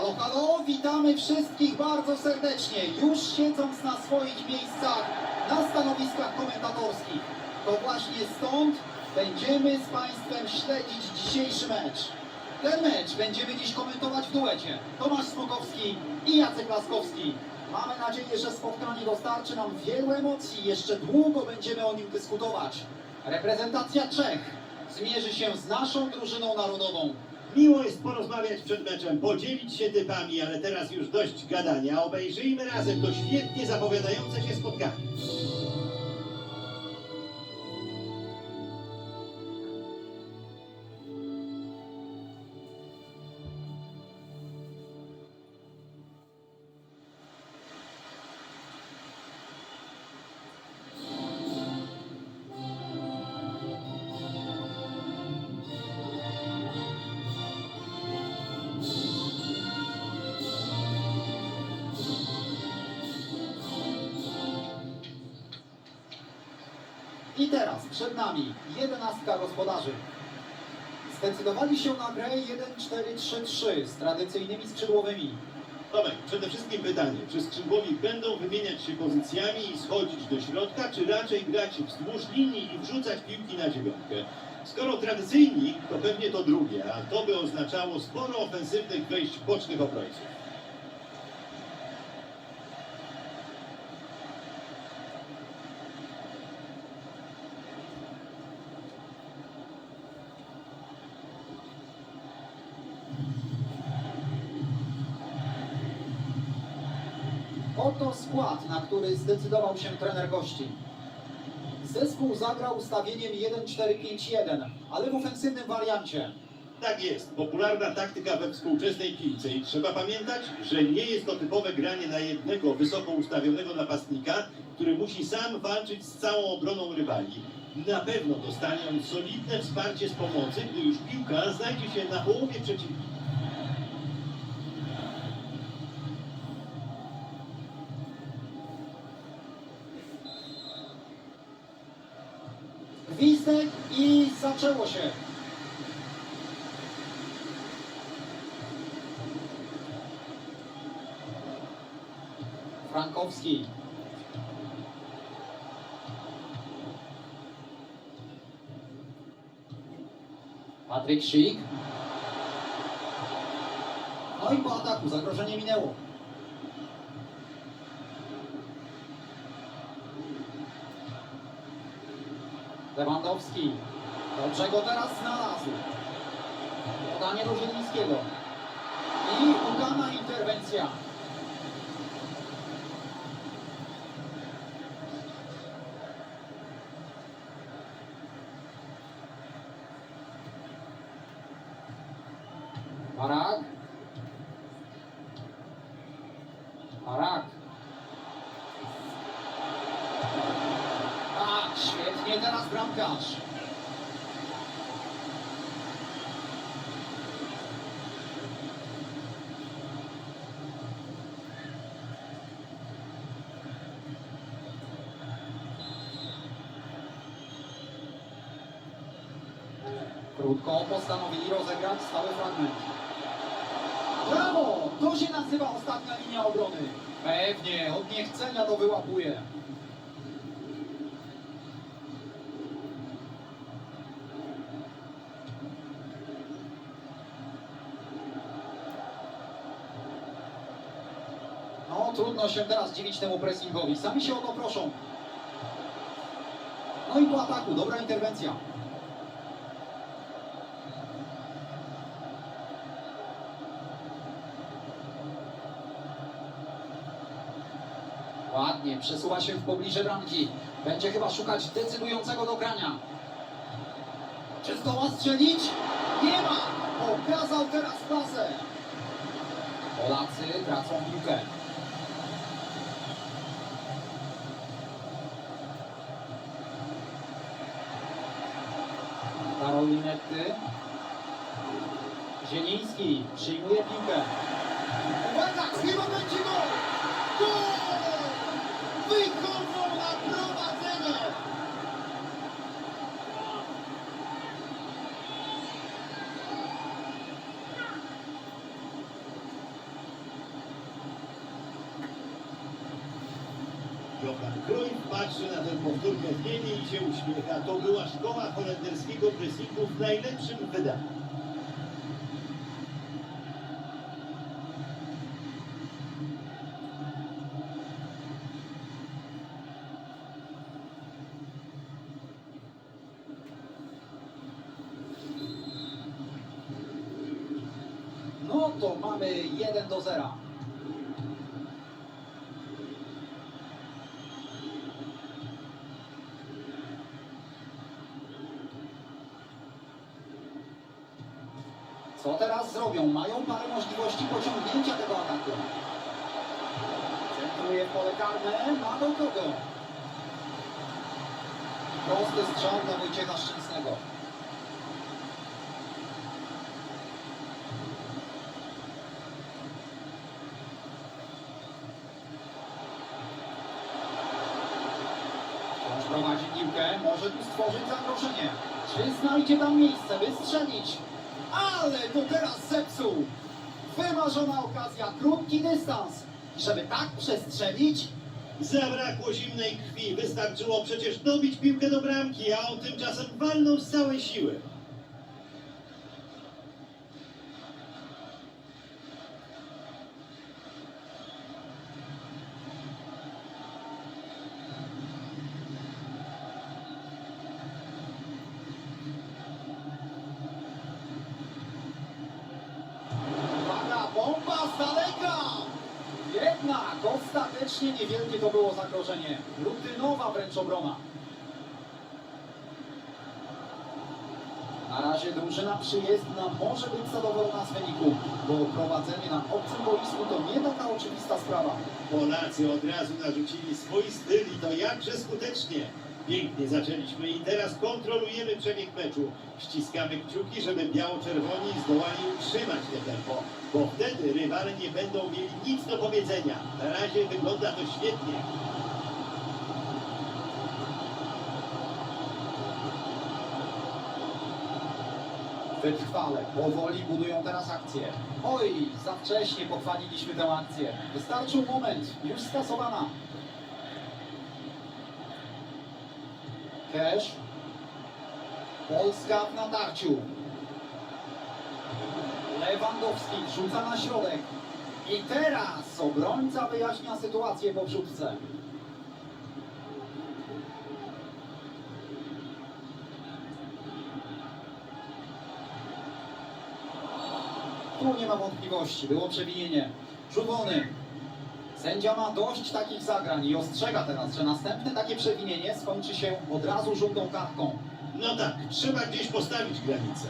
Halo, halo, witamy wszystkich bardzo serdecznie. Już siedząc na swoich miejscach na stanowiskach komentatorskich. To właśnie stąd będziemy z Państwem śledzić dzisiejszy mecz. Ten mecz będziemy dziś komentować w duecie. Tomasz Smokowski i Jacek Laskowski. Mamy nadzieję, że spotkanie dostarczy nam wielu emocji. Jeszcze długo będziemy o nim dyskutować. Reprezentacja Czech zmierzy się z naszą drużyną narodową. Miło jest porozmawiać przed meczem, podzielić się typami, ale teraz już dość gadania. Obejrzyjmy razem to świetnie zapowiadające się spotkanie. Teraz przed nami jedenastka gospodarzy. Zdecydowali się na grę 1-4-3-3 z tradycyjnymi skrzydłowymi. Tomek, przede wszystkim pytanie, czy skrzydłowi będą wymieniać się pozycjami i schodzić do środka, czy raczej grać wzdłuż linii i wrzucać piłki na dziewiątkę? Skoro tradycyjni, to pewnie to drugie, a to by oznaczało sporo ofensywnych wejść bocznych obrońców. Oto skład, na który zdecydował się trener gości. Zespół zagrał ustawieniem 1-4-5-1, ale w ofensywnym wariancie. Tak jest, popularna taktyka we współczesnej piłce i trzeba pamiętać, że nie jest to typowe granie na jednego wysoko ustawionego napastnika, który musi sam walczyć z całą obroną rywali. Na pewno dostanie on solidne wsparcie z pomocy, gdy już piłka znajdzie się na połowie przeciwnika. Gwizdek i zaczęło się. Frankowski. Patryk Szyk. No i po ataku zagrożenie minęło. Lewandowski. Dobrze go teraz znalazł. Podanie do Zielińskiego. I udana interwencja. Barak. Bramkarz. Krótko postanowili rozegrać stały fragment. Brawo! To się nazywa ostatnia linia obrony. Pewnie, od niechcenia to wyłapuje. No, trudno się teraz dziwić temu pressingowi. Sami się o to proszą. No i po ataku, dobra interwencja. Ładnie, przesuwa się w pobliże bramki. Będzie chyba szukać decydującego dogrania. Czy zdoła strzelić? Nie ma! Pokazał teraz klasę. Polacy tracą piłkę. Karol Linetty. Zieliński przyjmuje piłkę. Uwaga, chyba będzie gol! Gol! Johan Cruyff patrzy na tę powtórkę w niebie i się uśmiecha. To była szkoła holenderskiego pressingu w najlepszym wydaniu. Co teraz zrobią? Mają parę możliwości pociągnięcia tego ataku. Centruje pole karne. Ma do kogo? Prosty strzał dla Wojciecha Szczęsnego. Prowadzi piłkę, może tu stworzyć zagrożenie. Czy znajdzie tam miejsce, by strzelić? Ale to teraz zepsuł! Wymarzona okazja, krótki dystans. Żeby tak przestrzelić, Zabrakło zimnej krwi. Wystarczyło przecież dobić piłkę do bramki, a on tymczasem walnął z całej siły. Niewielkie to było zagrożenie. Rutynowa wręcz obrona. Na razie drużyna przyjezdna może być zadowolona z wyniku, bo prowadzenie na obcym boisku to nie taka oczywista sprawa. Polacy od razu narzucili swój styl i to jakże skutecznie. Pięknie zaczęliśmy i teraz kontrolujemy przebieg meczu. Ściskamy kciuki, żeby biało-czerwoni zdołali utrzymać te tempo, bo wtedy rywale nie będą mieli nic do powiedzenia. Na razie wygląda to świetnie. Wytrwale, powoli budują teraz akcję. Oj, za wcześnie pochwaliliśmy tę akcję. Wystarczył moment, już skasowana. Cash. Polska w natarciu. Lewandowski rzuca na środek. I teraz obrońca wyjaśnia sytuację po wrzutce. Tu nie ma wątpliwości, było przewinienie. Rzut wolny. Sędzia ma dość takich zagrań i ostrzega teraz, że następne takie przewinienie skończy się od razu żółtą kartką. No tak, trzeba gdzieś postawić granicę.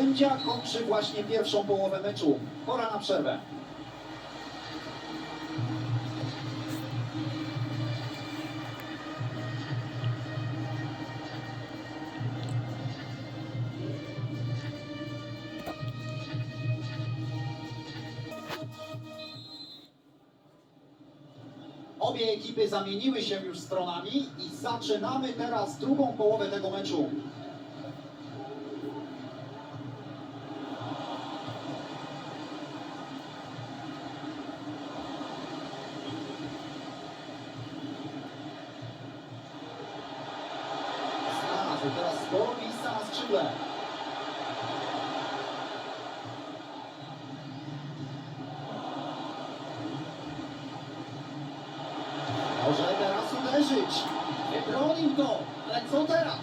Sędzia kończy właśnie pierwszą połowę meczu. Pora na przerwę. Obie ekipy zamieniły się już stronami i zaczynamy teraz drugą połowę tego meczu. Znalazł teraz sporo miejsca na skrzydle. Może uderzyć. Wybronił to, ale co teraz?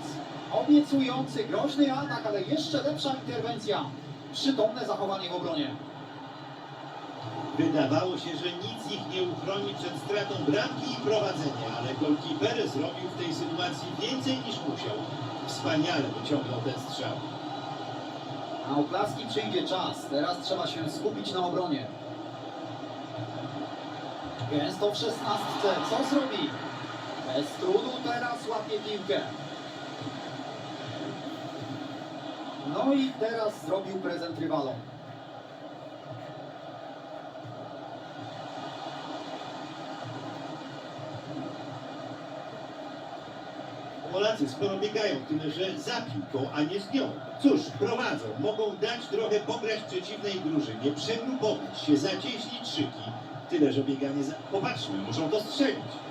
Obiecujący, groźny atak, ale jeszcze lepsza interwencja. Przytomne zachowanie w obronie. Wydawało się, że nic ich nie uchroni przed stratą bramki i prowadzenia, ale golkiper zrobił w tej sytuacji więcej niż musiał. Wspaniale wyciągnął ten strzał. Na oklaski przyjdzie czas. Teraz trzeba się skupić na obronie. Gęsto w szesnastce. Co zrobi? Bez trudu teraz łapie piłkę. No i teraz zrobił prezent rywalom. Polacy skoro biegają, tyle że za piłką, a nie z nią. Cóż, prowadzą, mogą dać trochę pograć przeciwnej drużynie, przegrupować się, zacieśnić szyki. Tyle, że bieganie za... Popatrzmy, muszą dostrzelić.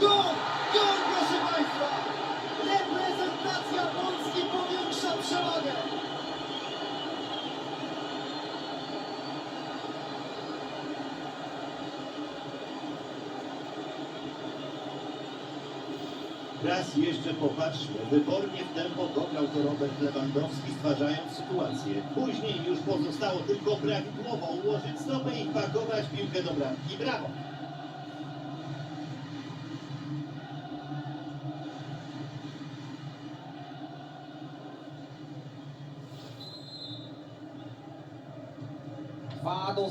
Gol! Gol, proszę Państwa! Reprezentacja Polski powiększa przewagę! Raz jeszcze popatrzmy, wybornie w tempo dograł to Robert Lewandowski, stwarzając sytuację. Później już pozostało tylko prawidłowo ułożyć stopę i pakować piłkę do bramki. Brawo!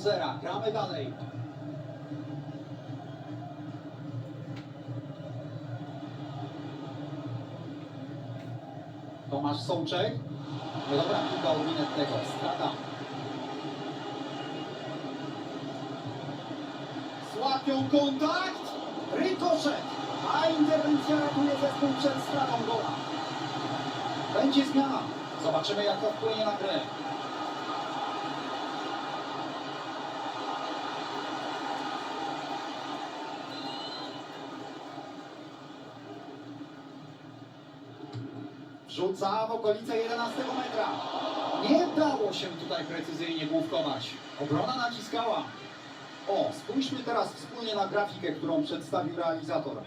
Zera. Gramy dalej. Tomasz Sołczek. No dobra piłka od Minettego. Strata. Złapią kontakt. Rykoszet. A interwencja ratuje zespół przed stratą gola. Będzie zmiana. Zobaczymy jak to wpłynie na grę. Wrzuca w okolice 11 metra. Nie dało się tutaj precyzyjnie główkować. Obrona naciskała. O, spójrzmy teraz wspólnie na grafikę, którą przedstawił realizator.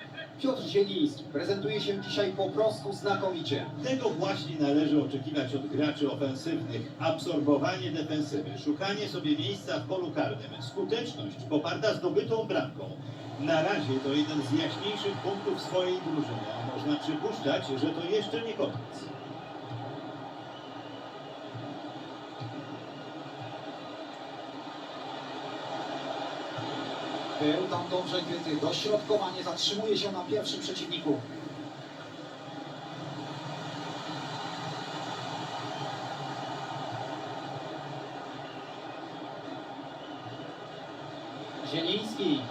Piotr Zieliński prezentuje się dzisiaj po prostu znakomicie. Tego właśnie należy oczekiwać od graczy ofensywnych. Absorbowanie defensywy, szukanie sobie miejsca w polu karnym, skuteczność poparta zdobytą bramką. Na razie to jeden z jaśniejszych punktów swojej drużyny, a można przypuszczać, że to jeszcze nie koniec. Był tam dobrze kryty. Dośrodkowanie zatrzymuje się na pierwszym przeciwniku.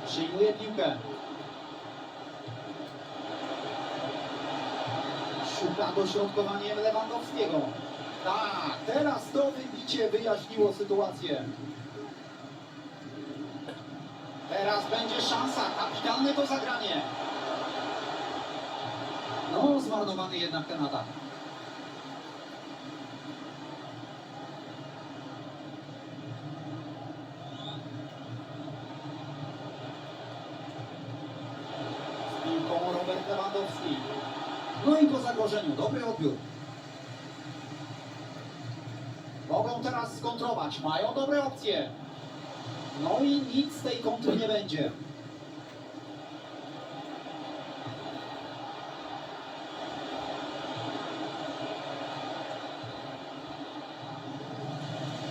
Przyjmuje piłkę. Szuka dośrodkowaniem Lewandowskiego. Tak, teraz to wybicie wyjaśniło sytuację. Teraz będzie szansa, kapitalne to zagranie. No, zmarnowany jednak ten atak. Z piłką Robert Lewandowski. No i po zagrożeniu, dobry odbiór. Mogą teraz skontrować, mają dobre opcje. No i nic z tej kontry nie będzie.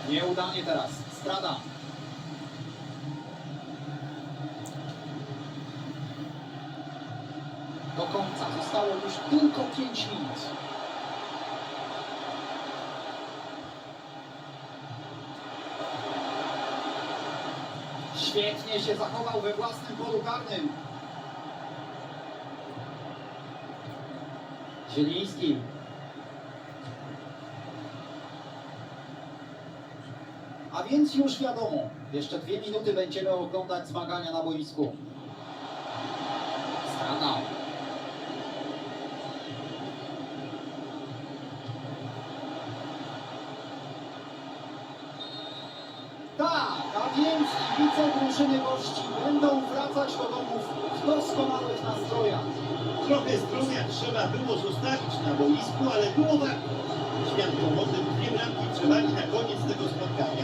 Nieudanie teraz. Strada. Do końca zostało już tylko 5 minut. Świetnie się zachował we własnym polu karnym. Zieliński. A więc już wiadomo, jeszcze dwie minuty będziemy oglądać zmagania na boisku. Strata. Tak, a więc drużyny gości będą wracać do domów w doskonałych nastrojach. Trochę zdrowia trzeba było zostawić na boisku, ale było warto. Świadczą o tym dwie bramki przewagi na koniec tego spotkania.